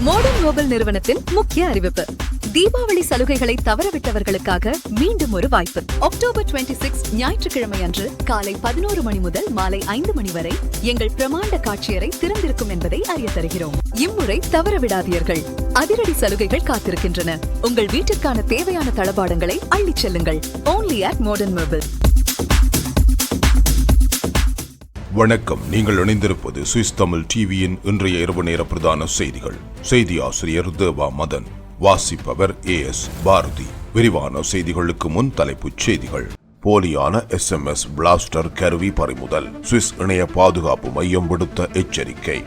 Modern mobile நிறுவனத்தின் முக்கிய அறிவிப்பு. தீபாவளி சலுகைகளை தவறவிட்டவர்களுக்காக மீண்டும் ஒரு வாய்ப்பு. அக்டோபர் 26 சிக்ஸ் ஞாயிற்றுக்கிழமை அன்று காலை பதினோரு மணி முதல் மாலை ஐந்து மணி வரை எங்கள் பிரமாண்ட காட்சியறை திறந்திருக்கும் என்பதை அறிய தருகிறோம். இம்முறை தவறவிடாதீர்கள். அதிரடி சலுகைகள் காத்திருக்கின்றன. உங்கள் வீட்டிற்கான தேவையான தளபாடங்களை அள்ளிச் செல்லுங்கள். ஓன்லி அட் மாடர்ன் மொபைல் வணக்கம். நீங்கள் இணைந்திருப்பது சுவிஸ் தமிழ் டிவியின் இன்றைய இரவு நேர பிரதான செய்திகள். செய்தி ஆசிரியர் தேவா மதன் வாசிப்பவர் ஏ எஸ் பாரதி. விரிவான செய்திகளுக்கு முன் தலைப்புச் செய்திகள். போலியான எஸ்எம்எஸ் பிளாஸ்டர் கருவி பறிமுதல். சுவிஸ் இணைய பாதுகாப்பு மையம் விடுத்த எச்சரிக்கை.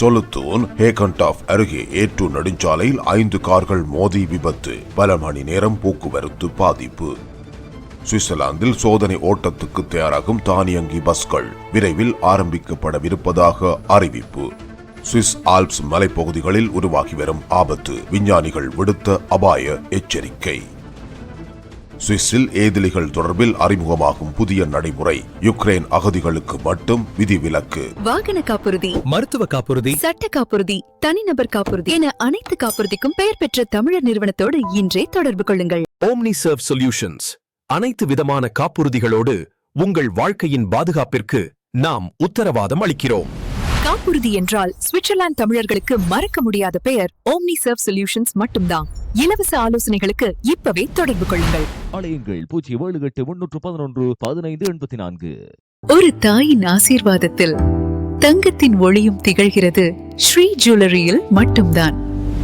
சொலுத்தூன் ஹேகண்டாஃப் அருகே ஏற்று நெடுஞ்சாலையில் ஐந்து கார்கள் மோதி விபத்து. பல மணி நேரம் போக்குவரத்து பாதிப்பு. சுவிட்சர்லாந்தில் சோதனை ஓட்டத்துக்கு தயாராகும் தானியங்கி பஸ்கள் விரைவில் ஆரம்பிக்கப்படவிருப்பதாக அறிவிப்பு. சுவிஸ் ஆல்ப்ஸ் மலைப்பகுதிகளில் உருவாகி வரும் ஆபத்து விஞ்ஞானிகள் விடுத்த அபாய எச்சரிக்கை. சுவிஸில் ஏதிலிகள் தொடர்பில் அறிமுகமாகும் புதிய நடைமுறை யுக்ரைன் அகதிகளுக்கு மட்டும் விதிவிலக்கு. வாகன காப்புறுதி மருத்துவ காப்புறுதி சட்ட காப்புறுதி தனிநபர் காப்புறுதி என அனைத்து காப்புறுதிக்கும் பெயர் பெற்ற தமிழர் நிறுவனத்தோடு இன்றே தொடர்பு கொள்ளுங்கள். ஓம்னி சர்வ் சொல்யூஷன்ஸ் அனைத்து விதமான காப்புறுதிகளோடு உங்கள் வாழ்க்கையின் பாதுகாப்பிற்கு நாம் உத்தரவாதம் அளிக்கிறோம். காப்புறுதி என்றால் சுவிட்சர்லாந்து தமிழர்களுக்கு மறக்க முடியாத பெயர் ஓம்னி சர்வ் சொல்யூஷன்ஸ் மட்டும்தான். இலவச ஆலோசனைகளுக்கு இப்பவே தொடர்பு கொள்ளுங்கள். அலையுங்கள். பூஜ்ஜியம் ஏழு எட்டு முன்னூற்று பதினொன்று பதினைந்து எண்பத்தி நான்கு. ஒரு தாயின் ஆசீர்வாதத்தில் தங்கத்தின் ஒளியும் திகழ்கிறது ஸ்ரீ ஜுவல்லரியில் மட்டும்தான்.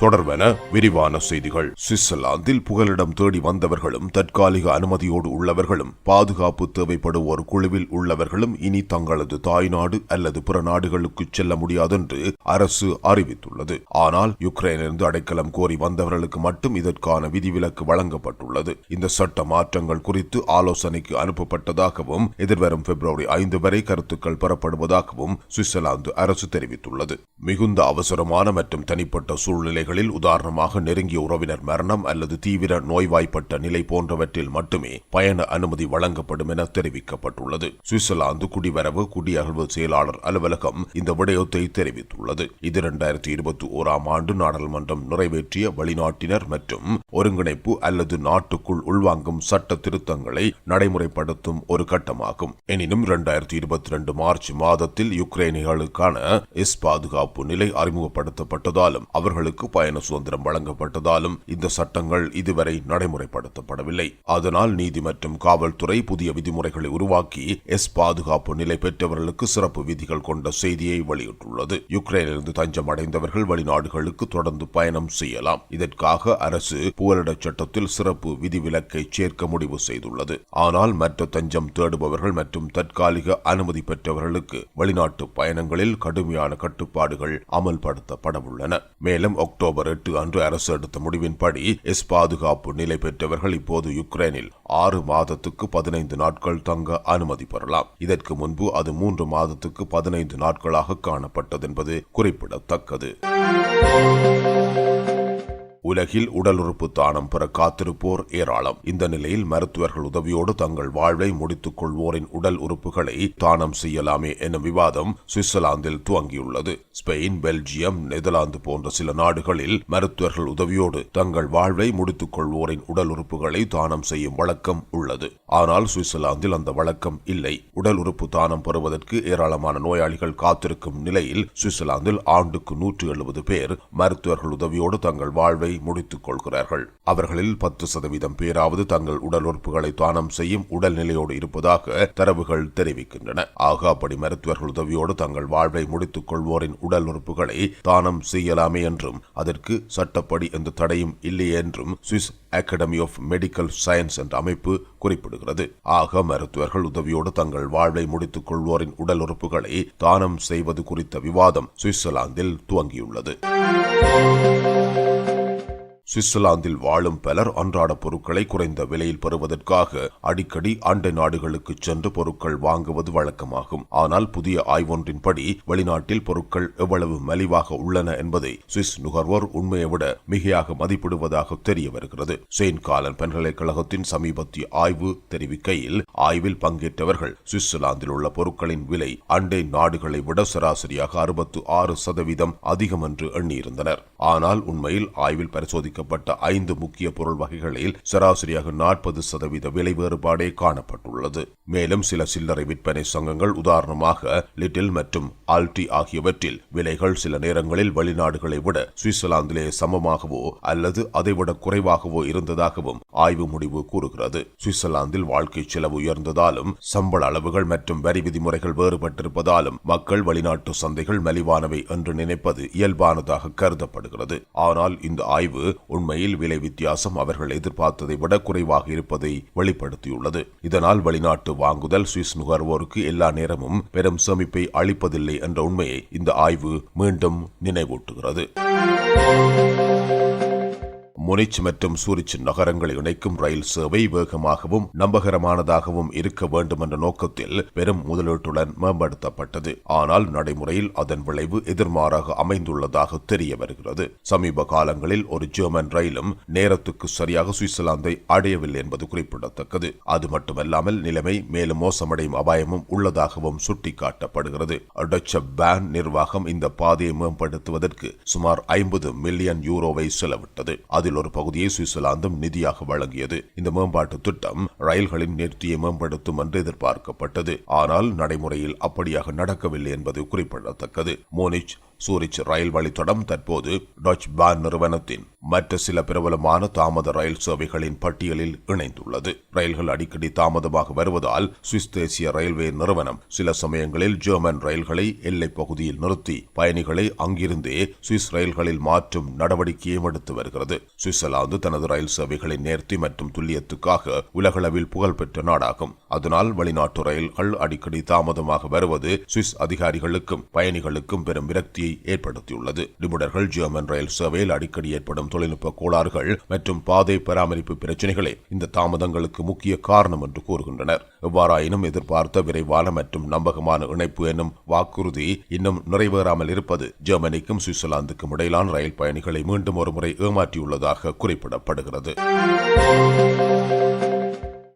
தொடர்பென விரிவான செய்திகள். சுவிட்சர்லாந்தில் புகலிடம் தேடி வந்தவர்களும் தற்காலிக அனுமதியோடு உள்ளவர்களும் பாதுகாப்பு தேவைப்படும் ஒரு குழுவில் உள்ளவர்களும் இனி தங்களது தாய்நாடு அல்லது பிற நாடுகளுக்கு செல்ல முடியாதென்று அரசு அறிவித்துள்ளது. ஆனால் யுக்ரைனிலிருந்து அடைக்கலம் கோரி வந்தவர்களுக்கு மட்டும் இதற்கான விதிவிலக்கு வழங்கப்பட்டுள்ளது. இந்த சட்ட மாற்றங்கள் குறித்து ஆலோசனைக்கு அனுப்பப்பட்டதாகவும் எதிர்வரும் பிப்ரவரி ஐந்து வரை கருத்துக்கள் பெறப்படுவதாகவும் சுவிட்சர்லாந்து அரசு தெரிவித்துள்ளது. மிகுந்த அவசரமான மற்றும் தனிப்பட்ட சூழ்நிலை சூழ்நிலைகளில் உதாரணமாக நெருங்கிய உறவினர் மரணம் அல்லது தீவிர நோய்வாய்ப்பட்ட நிலை போன்றவற்றில் மட்டுமே பயண அனுமதி வழங்கப்படும் என தெரிவிக்கப்பட்டுள்ளது. சுவிட்சர்லாந்து குடிவரவு குடியகழ்வு செயலாளர் அலுவலகம் இந்த விடயத்தை தெரிவித்துள்ளது. இது இரண்டாயிரத்தி இருபத்தி ஓராம் ஆண்டு நாடாளுமன்றம் நிறைவேற்றிய வெளிநாட்டினர் மற்றும் ஒருங்கிணைப்பு அல்லது நாட்டுக்குள் உள்வாங்கும் சட்ட திருத்தங்களை நடைமுறைப்படுத்தும் ஒரு கட்டமாகும். எனினும் இரண்டாயிரத்தி இருபத்தி ரெண்டு மார்ச் மாதத்தில் யுக்ரைனிகளுக்கான எஸ் பாதுகாப்பு நிலை அறிமுகப்படுத்தப்பட்டதாலும் அவர்களுக்கு பயண சுதந்திரம் வழங்கப்பட்டதாலும் இந்த சட்டங்கள் இதுவரை நடைமுறைப்படுத்தப்படவில்லை. அதனால் நீதி மற்றும் காவல்துறை புதிய விதிமுறைகளை உருவாக்கி எஸ் பாதுகாப்பு நிலை பெற்றவர்களுக்கு சிறப்பு விதிகள் கொண்ட செய்தியை வெளியிட்டுள்ளது. யுக்ரைனிலிருந்து தஞ்சம் அடைந்தவர்கள் வெளிநாடுகளுக்கு தொடர்ந்து பயணம் செய்யலாம். இதற்காக அரசு புகலிடச் சட்டத்தில் சிறப்பு விதிவிலக்கை சேர்க்க முடிவு செய்துள்ளது. ஆனால் மற்ற தஞ்சம் தேடுபவர்கள் மற்றும் தற்காலிக அனுமதி பெற்றவர்களுக்கு வெளிநாட்டு பயணங்களில் கடுமையான கட்டுப்பாடுகள் அமல்படுத்தப்படவுள்ளன. மேலும் அக்டோபர் எட்டு அன்று அரசு எடுத்த முடிவின்படி எஸ் பாதுகாப்பு நிலை பெற்றவர்கள் இப்போது யுக்ரைனில் ஆறு மாதத்துக்கு பதினைந்து நாட்கள் தங்க அனுமதி பெறலாம். இதற்கு முன்பு அது மூன்று மாதத்துக்கு பதினைந்து நாட்களாக காணப்பட்டது என்பது குறிப்பிடத்தக்கது. உலகில் உடல் உறுப்பு தானம் பெற காத்திருப்போர் ஏராளம். இந்த நிலையில் மருத்துவர்கள் உதவியோடு தங்கள் வாழ்வை முடித்துக் கொள்வோரின் உடல் உறுப்புகளை தானம் செய்யலாமே எனும் விவாதம் சுவிட்சர்லாந்தில் துவங்கியுள்ளது. ஸ்பெயின் பெல்ஜியம் நெதர்லாந்து போன்ற சில நாடுகளில் மருத்துவர்கள் உதவியோடு தங்கள் வாழ்வை முடித்துக் கொள்வோரின் உடல் உறுப்புகளை தானம் செய்யும் வழக்கம் உள்ளது. ஆனால் சுவிட்சர்லாந்தில் அந்த வழக்கம் இல்லை. உடல் உறுப்பு தானம் பெறுவதற்கு ஏராளமான நோயாளிகள் காத்திருக்கும் நிலையில் சுவிட்சர்லாந்தில் ஆண்டுக்கு நூற்று எழுபது பேர் மருத்துவர்கள் உதவியோடு தங்கள் வாழ்வை முடித்துக் கொள்கிறார்கள் அவர்களில் பத்து சதவீதம் பேராவது தங்கள் உடல் உறுப்புகளை தானம் செய்யும் உடல்நிலையோடு இருப்பதாக தரவுகள் தெரிவிக்கின்றன. ஆக அப்படி மருத்துவர்கள் உதவியோடு தங்கள் வாழ்வை முடித்துக் கொள்வோரின் உடல் உறுப்புகளை தானம் செய்யலாமே என்றும் அதற்கு சட்டப்படி எந்த தடையும் இல்லை என்றும் Swiss academy of medical science என்ற அமைப்பு குறிப்பிடுகிறது. ஆக மருத்துவர்கள் உதவியோடு தங்கள் வாழ்வை முடித்துக் கொள்வோரின் உடல் உறுப்புகளை தானம் செய்வது குறித்த விவாதம் சுவிட்சர்லாந்தில் துவங்கியுள்ளது. சுவிட்சர்லாந்தில் வாழும் பலர் அன்றாட பொருட்களை குறைந்த விலையில் பெறுவதற்காக அடிக்கடி அண்டை நாடுகளுக்கு சென்று பொருட்கள் வாங்குவது வழக்கமாகும். ஆனால் புதிய ஆய்வொன்றின்படி வெளிநாட்டில் பொருட்கள் எவ்வளவு மலிவாக உள்ளன என்பதை சுவிஸ் நுகர்வோர் உண்மையை விட மிகையாக மதிப்பிடுவதாக தெரிய வருகிறது. செயின் காலன் பல்கலைக்கழகத்தின் சமீபத்திய ஆய்வு தெரிவிக்கையில் ஆய்வில் பங்கேற்றவர்கள் சுவிட்சர்லாந்தில் உள்ள பொருட்களின் விலை அண்டை நாடுகளை விட சராசரியாக அறுபத்து ஆறு சதவீதம் அதிகம் என்று எண்ணியிருந்தனர். ஆனால் உண்மையில் ஆய்வில் பரிசோதிக்கப்பட்ட ஐந்து முக்கிய பொருள் வகைகளில் சராசரியாக நாற்பது சதவீத விலை வேறுபாடே காணப்பட்டுள்ளது. மேலும் சில சில்லறை விற்பனை சங்கங்கள் உதாரணமாக லிட்டில் மற்றும் ஆல்டி ஆகியவற்றில் விலைகள் சில நேரங்களில் வெளிநாடுகளை விட சுவிட்சர்லாந்திலே சமமாகவோ அல்லது அதைவிட குறைவாகவோ இருந்ததாகவும் ஆய்வு முடிவு கூறுகிறது. சுவிட்சர்லாந்தில் வாழ்க்கை செலவு உயர்ந்ததாலும் சம்பள அளவுகள் மற்றும் வரி விதிமுறைகள் வேறுபட்டிருப்பதாலும் மக்கள் வெளிநாட்டு சந்தைகள் மலிவானவை என்று நினைப்பது இயல்பானதாக கருதப்படுகிறது. ஆனால் இந்த ஆய்வு உண்மையில் விலை வித்தியாசம் அவர்கள் எதிர்பார்த்ததை விட குறைவாக இருப்பதை வெளிப்படுத்தியுள்ளது. இதனால் வெளிநாட்டு வாங்குதல் சுவிஸ் நுகர்வோருக்கு எல்லா நேரமும் பெரும் சேமிப்பை அளிப்பதில்லை என்ற உண்மையை இந்த ஆய்வு மீண்டும் நினைவூட்டுகிறது. முனிச் மற்றும் சூரிச் நகரங்களை இணைக்கும் ரயில் சேவை வேகமாகவும் நம்பகரமானதாகவும் இருக்க வேண்டும் என்ற நோக்கத்தில் பெரும் முதலீட்டுடன் மேம்படுத்தப்பட்டது. ஆனால் நடைமுறையில் அதன் விளைவு எதிர்மாறாக அமைந்துள்ளதாக தெரிய வருகிறது. சமீப காலங்களில் ஒரு ஜெர்மன் ரயிலும் நேரத்துக்கு சரியாக சுவிட்சர்லாந்தை அடையவில்லை என்பது குறிப்பிடத்தக்கது. அது மட்டுமல்லாமல் நிலைமை மேலும் மோசமடையும் அபாயமும் உள்ளதாகவும் சுட்டிக்காட்டப்படுகிறது. டச் பேன் நிர்வாகம் இந்த பாதையை மேம்படுத்துவதற்கு சுமார் ஐம்பது மில்லியன் யூரோவை செலவிட்டது. அதில் ஒரு பகுதியை சுவிட்சர்லாந்தும் நிதியாக வழங்கியது. இந்த மேம்பாட்டு திட்டம் ரயில்களின் நேர்த்தியை மேம்படுத்தும் என்று எதிர்பார்க்கப்பட்டது. ஆனால் நடைமுறையில் அப்படியாக நடக்கவில்லை என்பது குறிப்பிடத்தக்கது. மோனிச் சூரிச் ரயில் வழித்தடம் தற்போது டாச் பான் நிறுவனத்தின் மற்ற சில பிரபலமான தாமத ரயில் சேவைகளின் பட்டியலில் இணைந்துள்ளது. ரயில்கள் அடிக்கடி தாமதமாக வருவதால் சுவிஸ் தேசிய ரயில்வே நிறுவனம் சில சமயங்களில் ஜெர்மன் ரயில்களை எல்லை பகுதியில் நிறுத்தி பயணிகளை அங்கிருந்தே சுவிஸ் ரயில்களில் மாற்றும் நடவடிக்கையும் எடுத்து வருகிறது. சுவிட்சர்லாந்து தனது ரயில் சேவைகளின் நேர்த்தி மற்றும் துல்லியத்துக்காக உலகளவில் புகழ்பெற்ற நாடாகும். அதனால் வெளிநாட்டு ரயில்கள் அடிக்கடி தாமதமாக வருவது சுவிஸ் அதிகாரிகளுக்கும் பயணிகளுக்கும் பெரும் விரக்தியை ஏற்படுத்தியுள்ளது. நிபுணர்கள் ஜெர்மன் ரயில் சேவையில் அடிக்கடி ஏற்படும் தொழில்நுட்ப கோளாறுகள் மற்றும் பாதை பராமரிப்பு பிரச்சினைகளே இந்த தாமதங்களுக்கு முக்கிய காரணம் என்று கூறுகின்றனர். எவ்வாறாயினும் எதிர்பார்த்த விரைவான மற்றும் நம்பகமான இணைப்பு என்னும் வாக்குறுதி இன்னும் நிறைவேறாமல் இருப்பது ஜெர்மனிக்கும் சுவிட்சர்லாந்துக்கும் இடையிலான ரயில் பயணிகளை மீண்டும் ஒருமுறை ஏமாற்றியுள்ளதாக குறிப்பிடப்படுகிறது.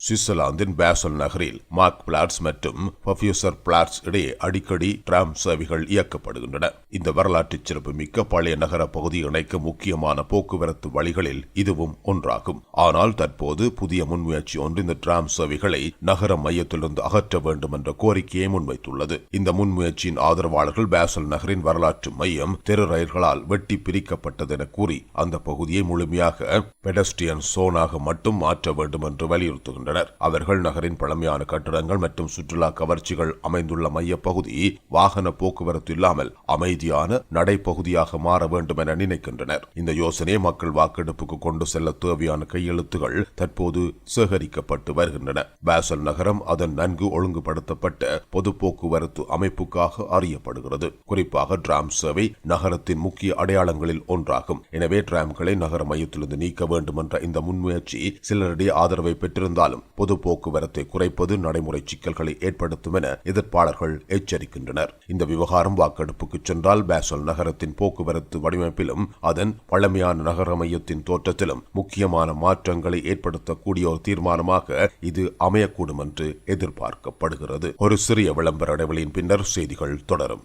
சுவிட்சர்லாந்தின் பேசல் நகரில் மார்க் பிளாட்ஸ் மற்றும் பஃபியூசர் பிளாட்ஸ் இடையே அடிக்கடி டிராம் சேவைகள் இயக்கப்படுகின்றன. இந்த வரலாற்று சிறப்புமிக்க பழைய நகர பகுதி இணைக்க முக்கியமான போக்குவரத்து வழிகளில் இதுவும் ஒன்றாகும். ஆனால் தற்போது புதிய முன்முயற்சி ஒன்று இந்த டிராம் சேவைகளை நகர மையத்திலிருந்து அகற்ற வேண்டும் என்ற கோரிக்கையை முன்வைத்துள்ளது. இந்த முன்முயற்சியின் ஆதரவாளர்கள் பேசல் நகரின் வரலாற்று மையம் தெரு ரயில்களால் வெட்டி பிரிக்கப்பட்டது என கூறி அந்த பகுதியை முழுமையாக பெடஸ்டியன் சோனாக மட்டும் மாற்ற வேண்டும் என்று வலியுறுத்துகின்றனர். அவர்கள் நகரின் பழமையான கட்டடங்கள் மற்றும் சுற்றுலா கவர்ச்சிகள் அமைந்துள்ள மையப்பகுதி வாகன போக்குவரத்து இல்லாமல் அமைதியான நடைப்பகுதியாக மாற வேண்டும் என நினைக்கின்றனர். இந்த யோசனையை மக்கள் வாக்கெடுப்புக்கு கொண்டு செல்ல தேவையான கையெழுத்துகள் தற்போது சேகரிக்கப்பட்டு வருகின்றன. பேசல் நகரம் அதன் நன்கு ஒழுங்குபடுத்தப்பட்ட பொது போக்குவரத்து அமைப்புக்காக அறியப்படுகிறது. குறிப்பாக டிராம் சேவை நகரத்தின் முக்கிய அடையாளங்களில் ஒன்றாகும். எனவே டிராம்களை நகர மையத்திலிருந்து நீக்க வேண்டும் என்ற இந்த முன்முயற்சி சிலரிடையே ஆதரவை பெற்றிருந்தாலும் பொது போக்குவரத்தை குறைப்பது நடைமுறை சிக்கல்களை ஏற்படுத்தும் என எதிர்ப்பாளர்கள் எச்சரிக்கின்றனர். இந்த விவகாரம் வாக்கெடுப்புக்கு சென்றால் பேசல் நகரத்தின் போக்குவரத்து வடிவமைப்பிலும் அதன் பழமையான நகர மையத்தின் தோற்றத்திலும் முக்கியமான மாற்றங்களை ஏற்படுத்தக்கூடிய ஒரு தீர்மானமாக இது அமையக்கூடும் என்று எதிர்பார்க்கப்படுகிறது. ஒரு சிறிய விளம்பர இடைவெளியின் பின்னர் செய்திகள் தொடரும்.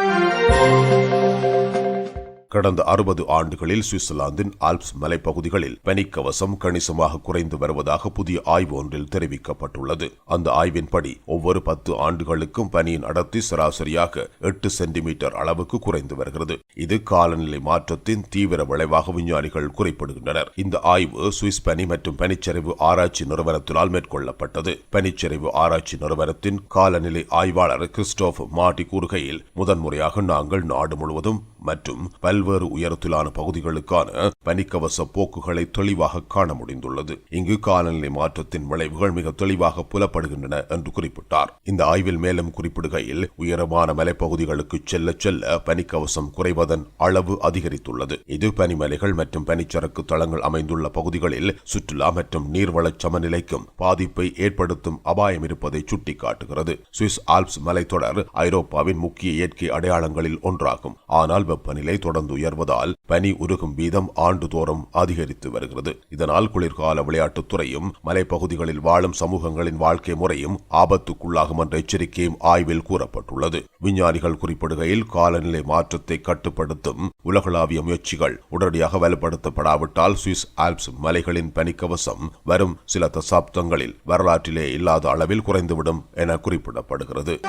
கடந்த அறுபது ஆண்டுகளில் சுவிட்சர்லாந்தின் ஆல்ப்ஸ் மலைப்பகுதிகளில் பனிக்கவசம் கணிசமாக குறைந்து வருவதாக புதிய ஆய்வு ஒன்றில் தெரிவிக்கப்பட்டுள்ளது. அந்த ஆய்வின்படி ஒவ்வொரு பத்து ஆண்டுகளுக்கும் பனியின் அடர்த்தி சராசரியாக எட்டு சென்டிமீட்டர் அளவுக்கு குறைந்து வருகிறது. இது காலநிலை மாற்றத்தின் தீவிர விளைவாக விஞ்ஞானிகள் குறிப்பிடுகின்றனர். இந்த ஆய்வு சுவிஸ் பனி மற்றும் பனிச்சரிவு ஆராய்ச்சி நிறுவனத்தினால் மேற்கொள்ளப்பட்டது. பனிச்சரிவு ஆராய்ச்சி நிறுவனத்தின் காலநிலை ஆய்வாளர் கிறிஸ்டோப் மாட்டி கூறுகையில் முதன்முறையாக நாங்கள் நாடு முழுவதும் மற்றும் பல் பல்வேறு உயரத்திலான பகுதிகளுக்கான பனிக்கவச போக்குகளை தெளிவாக காண முடிந்துள்ளது. இங்கு காலநிலை மாற்றத்தின் விளைவுகள் மிக தெளிவாக புலப்படுகின்றன என்று குறிப்பிட்டார். இந்த ஆய்வில் மேலும் குறிப்பிடுகையில் உயரமான மலைப்பகுதிகளுக்கு செல்ல செல்ல பனிக்கவசம் குறைவதன் அளவு அதிகரித்துள்ளது. இது பனிமலைகள் மற்றும் பனிச்சரக்கு தளங்கள் அமைந்துள்ள பகுதிகளில் சுற்றுலா மற்றும் நீர்வள சமநிலைக்கும் பாதிப்பை ஏற்படுத்தும் அபாயம் இருப்பதை சுட்டிக்காட்டுகிறது. சுவிஸ் ஆல்ப்ஸ் மலைத்தொடர் ஐரோப்பாவின் முக்கிய இயற்கை அடையாளங்களில் ஒன்றாகும். ஆனால் வெப்பநிலை தொடர்ந்து தொடர்ந்து உயர்வதால் பனி உருகும் வீதம் ஆண்டுதோறும் அதிகரித்து வருகிறது. இதனால் குளிர்கால விளையாட்டுத் துறையும் மலைப்பகுதிகளில் வாழும் சமூகங்களின் வாழ்க்கை முறையும் ஆபத்துக்குள்ளாகும் என்ற எச்சரிக்கையும் ஆய்வில் கூறப்பட்டுள்ளது. விஞ்ஞானிகள் குறிப்பிடுகையில் காலநிலை மாற்றத்தை கட்டுப்படுத்தும் உலகளாவிய முயற்சிகள் உடனடியாக வலுப்படுத்தப்படாவிட்டால் சுவிஸ் ஆல்ப்ஸ் மலைகளின் பனிக்கவசம் வரும் சில தசாப்தங்களில் வரலாற்றிலே இல்லாத அளவில் குறைந்துவிடும் என குறிப்பிடப்படுகிறது.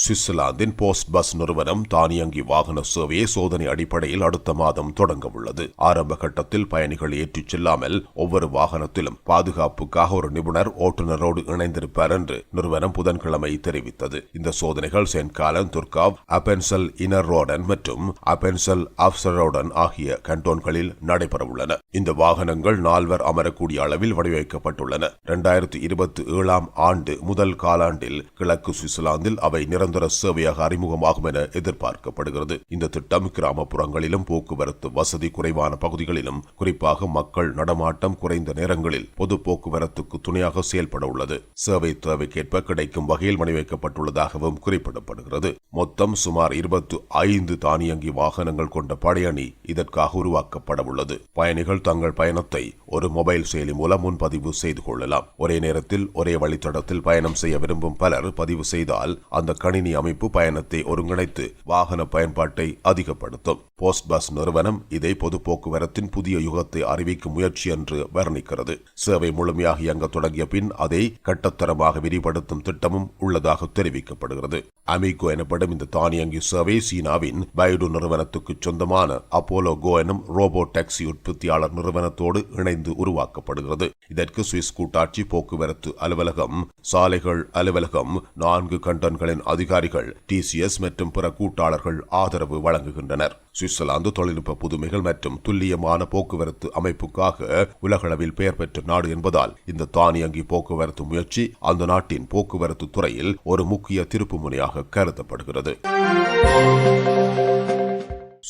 சுவிட்சர்லாந்தின் போஸ்ட் பஸ் நிறுவனம் தானியங்கி வாகன சேவையை சோதனை அடிப்படையில் அடுத்த மாதம் தொடங்க உள்ளது. ஆரம்ப கட்டத்தில் பயணிகள் ஏற்றிச் செல்லாமல் ஒவ்வொரு வாகனத்திலும் பாதுகாப்புக்காக ஒரு நிபுணர் ஓட்டுநரோடு இணைந்திருப்பார் என்று நிறுவனம் புதன்கிழமை தெரிவித்தது. இந்த சோதனைகள் சென்காலன் துர்காவ் அப்பென்சல் இனர் ரோடன் மற்றும் அப்பென்சல் அப்சரோடன் ஆகிய கண்டோன்களில் நடைபெறவுள்ளன இந்த வாகனங்கள் நால்வர் அமரக்கூடிய அளவில் வடிவமைக்கப்பட்டுள்ளன. இரண்டாயிரத்தி இருபத்தி ஏழாம் ஆண்டு முதல் காலாண்டில் கிழக்கு சுவிட்சர்லாந்தில் அவை நிரந்தர சேவையாக அறிமுகமாகும் என எதிர்பார்க்கப்படுகிறது. இந்த திட்டம் கிராமப்புறங்களிலும் போக்குவரத்து வசதி குறைவான பகுதிகளிலும் குறிப்பாக மக்கள் நடமாட்டம் குறைந்த நேரங்களில் பொது போக்குவரத்துக்கு துணையாக செயல்பட உள்ளது. சேவை தேவைக்கேற்ப கிடைக்கும் வகையில் வடிவமைக்கப்பட்டுள்ளதாகவும் குறிப்பிடப்படுகிறது. மொத்தம் சுமார் இருபத்தி ஐந்து தானியங்கி வாகனங்கள் கொண்ட படையணி இதற்காக உருவாக்கப்பட உள்ளது. பயணிகள் தங்கள் பயணத்தை ஒரு மொபைல் செயலி மூலம் முன்பதிவு செய்து கொள்ளலாம். ஒரே நேரத்தில் ஒரே வழித்தடத்தில் பயணம் செய்ய விரும்பும் பலர் பதிவு செய்தால் அந்த கணினி அமைப்பு பயணத்தை ஒருங்கிணைத்து வாகன பயன்பாட்டை அதிகப்படுத்தும். போஸ்ட் பஸ் நிறுவனம் இதை பொது போக்குவரத்தின் புதிய யுகத்தை அறிவிக்கும் முயற்சி என்று வர்ணிக்கிறது. சேவை முழுமையாக இயங்க தொடங்கிய பின் அதை கட்டத்தரமாக விரிவுபடுத்தும் திட்டமும் உள்ளதாக தெரிவிக்கப்படுகிறது. அமிகோ எனப்படும் இந்த தானியங்கி சேவை சீனாவின் பைடு நிறுவனத்துக்கு சொந்தமான அப்போலோ கோ எனும் ரோபோ டாக்ஸி உற்பத்தியாளர் நிறுவனத்தோடு இணைந்து உருவாக்கப்படுகிறது. இதற்கு சுவிஸ் கூட்டாட்சி போக்குவரத்து அலுவலகம் சாலைகள் அலுவலகம் நான்கு கண்டன்களின் அதிகாரிகள் டிசிஎஸ் மற்றும் பிற கூட்டாளர்கள் ஆதரவு வழங்குகின்றனர். சுவிட்சர்லாந்து தொழில்நுட்ப புதுமைகள் மற்றும் துல்லியமான போக்குவரத்து அமைப்புக்காக உலகளவில் பெயர் பெற்ற நாடு என்பதால் இந்த தானியங்கி போக்குவரத்து முயற்சி அந்த நாட்டின் போக்குவரத்து துறையில் ஒரு முக்கிய திருப்புமுனையாக கருதப்படுகிறது.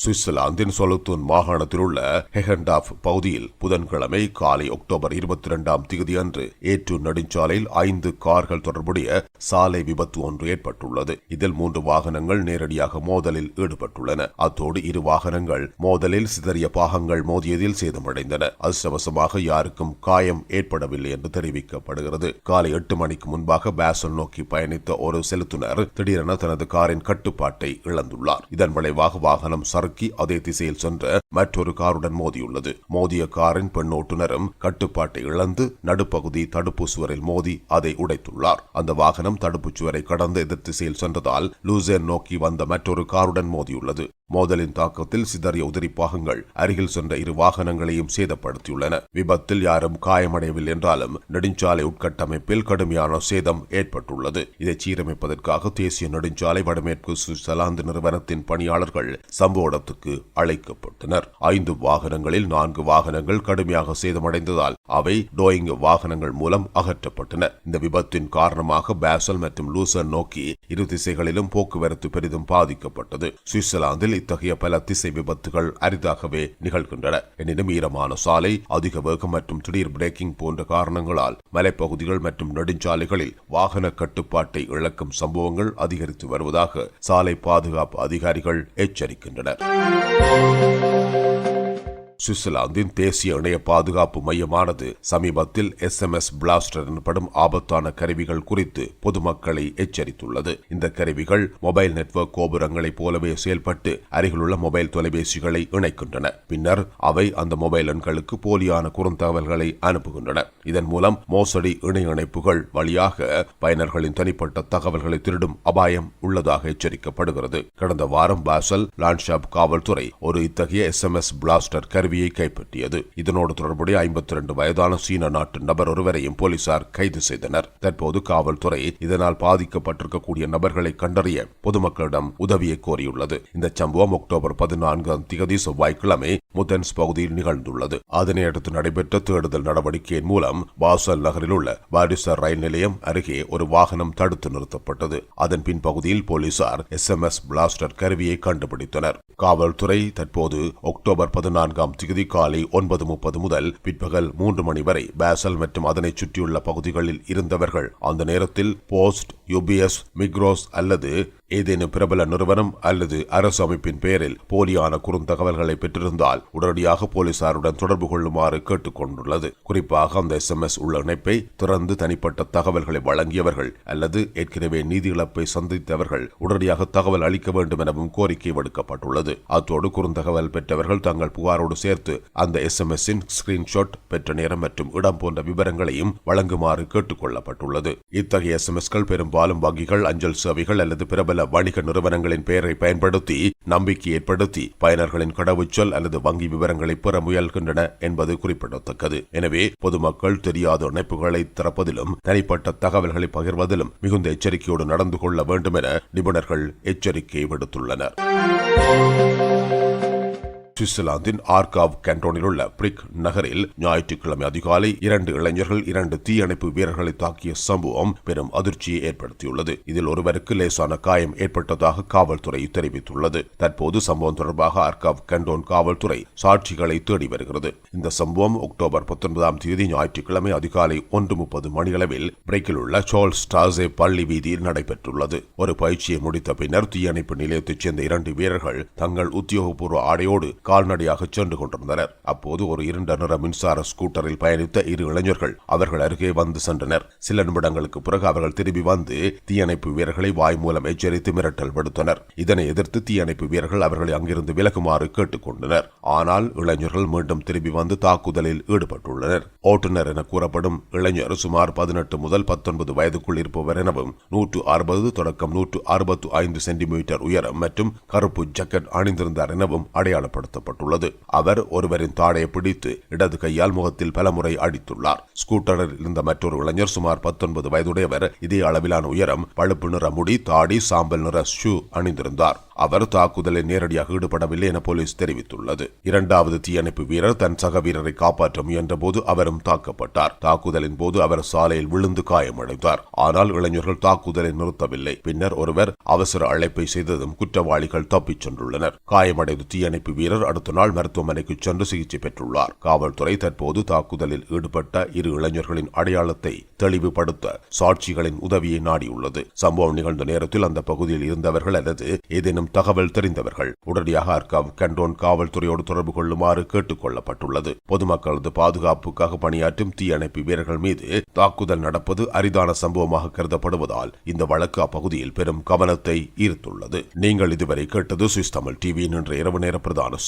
சுவிட்சர்லாந்தின் சொலுத்தூன் மாகாணத்தில் உள்ள ஹெஹண்டாஃப் பகுதியில் புதன்கிழமை காலை அக்டோபர் இருபத்தி இரண்டாம் தேதி அன்று ஏற்று நெடுஞ்சாலையில் ஐந்து கார்கள் தொடர்புடைய சாலை விபத்து ஒன்று ஏற்பட்டுள்ளது. இதில் மூன்று வாகனங்கள் நேரடியாக மோதலில் ஈடுபட்டுள்ளன. அத்தோடு இரு வாகனங்கள் மோதலில் சிதறிய பாகங்கள் மோதியதில் சேதமடைந்தன. அதிர்ஷ்டவசமாக யாருக்கும் காயம் ஏற்படவில்லை என்று தெரிவிக்கப்படுகிறது. காலை எட்டு மணிக்கு முன்பாக பேசல் நோக்கி பயணித்த ஒரு செலுத்துனர் திடீரென தனது காரின் கட்டுப்பாட்டை இழந்துள்ளார். இதன் விளைவாக வாகனம் சறுக்கி அதே திசையில் சென்ற மற்றொரு காருடன் மோதியுள்ளது. மோதிய காரின் பெண் ஓட்டுநரும் கட்டுப்பாட்டை இழந்து நடுப்பகுதி தடுப்பு சுவரில் மோதி அதை உடைத்துள்ளார். அந்த வாகனம் தடுப்பு சுவரை கடந்து எதிர் திசையில் சென்றதால் லூசேன் நோக்கி வந்த மற்றொரு காருடன் மோதியுள்ளது. மோதலின் தாக்கத்தில் சிதறிய உதிரிப்பாகங்கள் அருகில் சென்ற இரு வாகனங்களையும் சேதப்படுத்தியுள்ளன. விபத்தில் யாரும் காயமடையவில்லை என்றாலும் நெடுஞ்சாலை உட்கட்டமைப்பில் கடுமையான சேதம் ஏற்பட்டுள்ளது. இதை சீரமைப்பதற்காக தேசிய நெடுஞ்சாலை வடமேற்கு சுவிட்சர்லாந்து நிறுவனத்தின் பணியாளர்கள் சம்பவ இடத்துக்கு அழைக்கப்பட்டனர். ஐந்து வாகனங்களில் நான்கு வாகனங்கள் கடுமையாக சேதமடைந்ததால் அவை டோயிங் வாகனங்கள் மூலம் அகற்றப்பட்டன. இந்த விபத்தின் காரணமாக பேசல் மற்றும் லூசர் நோக்கி இரு திசைகளிலும் போக்குவரத்து பெரிதும் பாதிக்கப்பட்டது. சுவிட்சர்லாந்தில் இத்தகைய பல திசை விபத்துகள் அரிதாகவே நிகழ்கின்றன. எனினும் ஈரமான சாலை அதிக வேகம் மற்றும் திடீர் பிரேக்கிங் போன்ற காரணங்களால் மலைப்பகுதிகள் மற்றும் நெடுஞ்சாலைகளில் வாகன கட்டுப்பாட்டை இழக்கும் சம்பவங்கள் அதிகரித்து வருவதாக சாலை பாதுகாப்பு அதிகாரிகள் எச்சரிக்கின்றனர். சுவிட்சர்லாந்தின் தேசிய இணைய பாதுகாப்பு மையமானது சமீபத்தில் எஸ் எம் எஸ் பிளாஸ்டர் எனப்படும் ஆபத்தான கருவிகள் குறித்து பொதுமக்களை எச்சரித்துள்ளது. இந்த கருவிகள் மொபைல் நெட்வொர்க் கோபுரங்களைப் போலவே செயல்பட்டு அருகிலுள்ள மொபைல் தொலைபேசிகளை இணைக்கின்றன. பின்னர் அவை அந்த மொபைல் எண்களுக்கு போலியான குறுந்தகவல்களை அனுப்புகின்றன. இதன் மூலம் மோசடி இணைய இணைப்புகள் வழியாக பயனர்களின் தனிப்பட்ட தகவல்களை திருடும் அபாயம் உள்ளதாக எச்சரிக்கப்படுகிறது. கடந்த வாரம் பாசல் லான்ஷாப் காவல்துறை ஒரு இத்தகைய எஸ் எம் எஸ் பிளாஸ்டர் பதவியை கைப்பற்றியது. இதனோடு தொடர்புடைய ஐம்பத்தி இரண்டு வயதான சீன நாட்டு நபர் ஒருவரையும் போலீசார் கைது செய்தனர். தற்போது காவல்துறை இதனால் பாதிக்கப்பட்டிருக்கக்கூடிய நபர்களை கண்டறிய பொதுமக்களிடம் உதவியை கோரியுள்ளது. இந்த சம்பவம் அக்டோபர் பதினான்காம் திகதி செவ்வாய்க்கிழமை முத்தன்ஸ் பகுதியில் நிகழ்ந்துள்ளது. அதனை அடுத்து நடைபெற்ற தேடுதல் நடவடிக்கையின் மூலம் பாசல் நகரில் உள்ள வாரிசர் ரயில் நிலையம் அருகே ஒரு வாகனம் தடுத்து நிறுத்தப்பட்டது. அதன் பின்பகுதியில் போலீசார் எஸ் எம் எஸ் பிளாஸ்டர் கருவியை கண்டுபிடித்தனர். காவல்துறை தற்போது அக்டோபர் பதினான்காம் தேதி காலை ஒன்பது முப்பது முதல் பிற்பகல் மூன்று மணி வரை பேசல் மற்றும் அதனை சுற்றியுள்ள பகுதிகளில் இருந்தவர்கள் அந்த நேரத்தில் போஸ்ட் யுபிஎஸ் மிக்ரோஸ் அல்லது ஏதேனும் பிரபல நிறுவனம் அல்லது அரசு அமைப்பின் பெயரில் போலியான குறுந்தகவல்களை பெற்றிருந்தால் உடனடியாக போலீசாருடன் தொடர்பு கொள்ளுமாறு கேட்டுக் கொண்டுள்ளது குறிப்பாக அந்த எஸ் உள்ள இணைப்பை திறந்து தனிப்பட்ட தகவல்களை வழங்கியவர்கள் அல்லது ஏற்கனவே நீதி இழப்பை சந்தித்தவர்கள் உடனடியாக தகவல் அளிக்க வேண்டும் எனவும் கோரிக்கை விடுக்கப்பட்டுள்ளது. அத்தோடு குறுந்தகவல் பெற்றவர்கள் தங்கள் புகாரோடு சேர்த்து அந்த எஸ் எம் எஸ் ஸ்கிரீன்ஷாட் பெற்ற நேரம் மற்றும் இடம் போன்ற விவரங்களையும் வழங்குமாறு கேட்டுக் கொள்ளப்பட்டுள்ளது இத்தகைய எஸ்எம்எஸ்கள் பெரும்பாலும் வங்கிகள் அஞ்சல் சேவைகள் அல்லது பிரபல வணிக நிறுவனங்களின் பெயரை பயன்படுத்தி நம்பிக்கை ஏற்படுத்தி பயனர்களின் கடவுச்சொல் அல்லது வங்கி விவரங்களை பெற முயல்கின்றன என்பது குறிப்பிடத்தக்கது. எனவே பொதுமக்கள் தெரியாத இணைப்புகளை திறப்பதிலும் தனிப்பட்ட தகவல்களை பகிர்வதிலும் மிகுந்த எச்சரிக்கையோடு நடந்து கொள்ள வேண்டும் என நிபுணர்கள் எச்சரிக்கை விடுத்துள்ளனர். சுவிட்சர்லாந்தின் ஆர்காவ் கேண்டோனில் உள்ள பிரிக் நகரில் ஞாயிற்றுக்கிழமை அதிகாலை இரண்டு இளைஞர்கள் இரண்டு தீயணைப்பு வீரர்களை தாக்கிய சம்பவம் பெரும் அதிர்ச்சியை ஏற்படுத்தியுள்ளது. இதில் ஒருவருக்கு லேசான காயம் ஏற்பட்டதாக காவல்துறை தெரிவித்துள்ளது. தற்போது சம்பவம் தொடர்பாக ஆர்காவ் கேண்டோன் காவல்துறை சாட்சிகளை தேடி வருகிறது. இந்த சம்பவம் அக்டோபர் பத்தொன்பதாம் தேதி ஞாயிற்றுக்கிழமை அதிகாலை ஒன்று முப்பது மணியளவில் பிரிக்கில் உள்ள சோல் ஸ்டாசே பள்ளி வீதியில் நடைபெற்றுள்ளது. ஒரு பயிற்சியை முடித்த பின்னர் தீயணைப்பு நிலையத்தைச் சேர்ந்த இரண்டு வீரர்கள் தங்கள் உத்தியோகபூர்வ ஆடையோடு கால்நடையாக சென்று கொண்டிருந்தனர். அப்போது ஒரு இருண்ட நிற மின்சார ஸ்கூட்டரில் பயணித்த இரு இளைஞர்கள் அவர்கள் அருகே வந்து சென்றனர். சில நிமிடங்களுக்கு பிறகு அவர்கள் திரும்பி வந்து தீயணைப்பு வீரர்களை வாய் மூலம் எச்சரித்து மிரட்டல் விடுத்தனர். இதனை எதிர்த்து தீயணைப்பு வீரர்கள் அவர்களை அங்கிருந்து விலகுமாறு கேட்டுக்கொண்டனர் ஆனால் இளைஞர்கள் மீண்டும் திரும்பி வந்து தாக்குதலில் ஈடுபட்டுள்ளனர். ஓட்டுநர் என கூறப்படும் இளைஞர் சுமார் பதினெட்டு முதல் பத்தொன்பது வயதுக்குள் இருப்பவர் எனவும் நூற்று அறுபது தொடக்கம் நூற்று அறுபத்து ஐந்து சென்டிமீட்டர் உயரம் மற்றும் கருப்பு ஜக்கெட் அணிந்திருந்தார் எனவும் பயன்படுத்தப்பட்டுள்ளது. அவர் ஒருவரின் தாடையை பிடித்து இடது கையால் முகத்தில் பலமுறை அடித்துள்ளார். ஸ்கூட்டரில் இருந்த மற்றொரு இளைஞர் சுமார் பத்தொன்பது வயதுடையவர் இதே அளவிலான உயரம் பழுப்பு நிற முடி தாடி சாம்பல் நிற ஷூ அணிந்திருந்தார். அவர் தாக்குதலில் நேரடியாக ஈடுபடவில்லை என போலீஸ் தெரிவித்துள்ளது. இரண்டாவது தீயணைப்பு வீரர் தன் சக வீரரை காப்பாற்ற முயன்றபோது அவரும் தாக்கப்பட்டார். தாக்குதலின் போது அவர் சாலையில் விழுந்து காயமடைந்தார். ஆனால் இளைஞர்கள் தாக்குதலை நிறுத்தவில்லை. பின்னர் ஒருவர் அவசர அழைப்பை செய்ததும் குற்றவாளிகள் தப்பிச் சென்றுள்ளனர். காயமடைந்த தீயணைப்பு வீரர் அடுத்த நாள் மருத்துவமனைக்கு சென்று சிகிச்சை பெற்றுள்ளார். காவல்துறை தற்போது தாக்குதலில் ஈடுபட்ட இரு இளைஞர்களின் அடையாளத்தை தெளிவுபடுத்த சாட்சிகளின் உதவியை நாடியுள்ளது. சம்பவம் நிகழ்ந்த நேரத்தில் அந்த பகுதியில் இருந்தவர்கள் அல்லது ஏதேனும் தகவல் தெரிந்தவர்கள் உடனடியாக அர்காவ் கண்டோன் காவல்துறையோடு தொடர்பு கொள்ளுமாறு கேட்டுக் கொள்ளப்பட்டுள்ளது. பொதுமக்களது பாதுகாப்புக்காக பணியாற்றும் தீயணைப்பு வீரர்கள் மீது தாக்குதல் நடப்பது அரிதான சம்பவமாக கருதப்படுவதால் இந்த வழக்கு அப்பகுதியில் பெரும் கவனத்தை ஈர்த்துள்ளது. நீங்கள் இதுவரை கேட்டது சுவிஸ் தமிழ் டிவியின் இன்று இரவு நேர பிரதான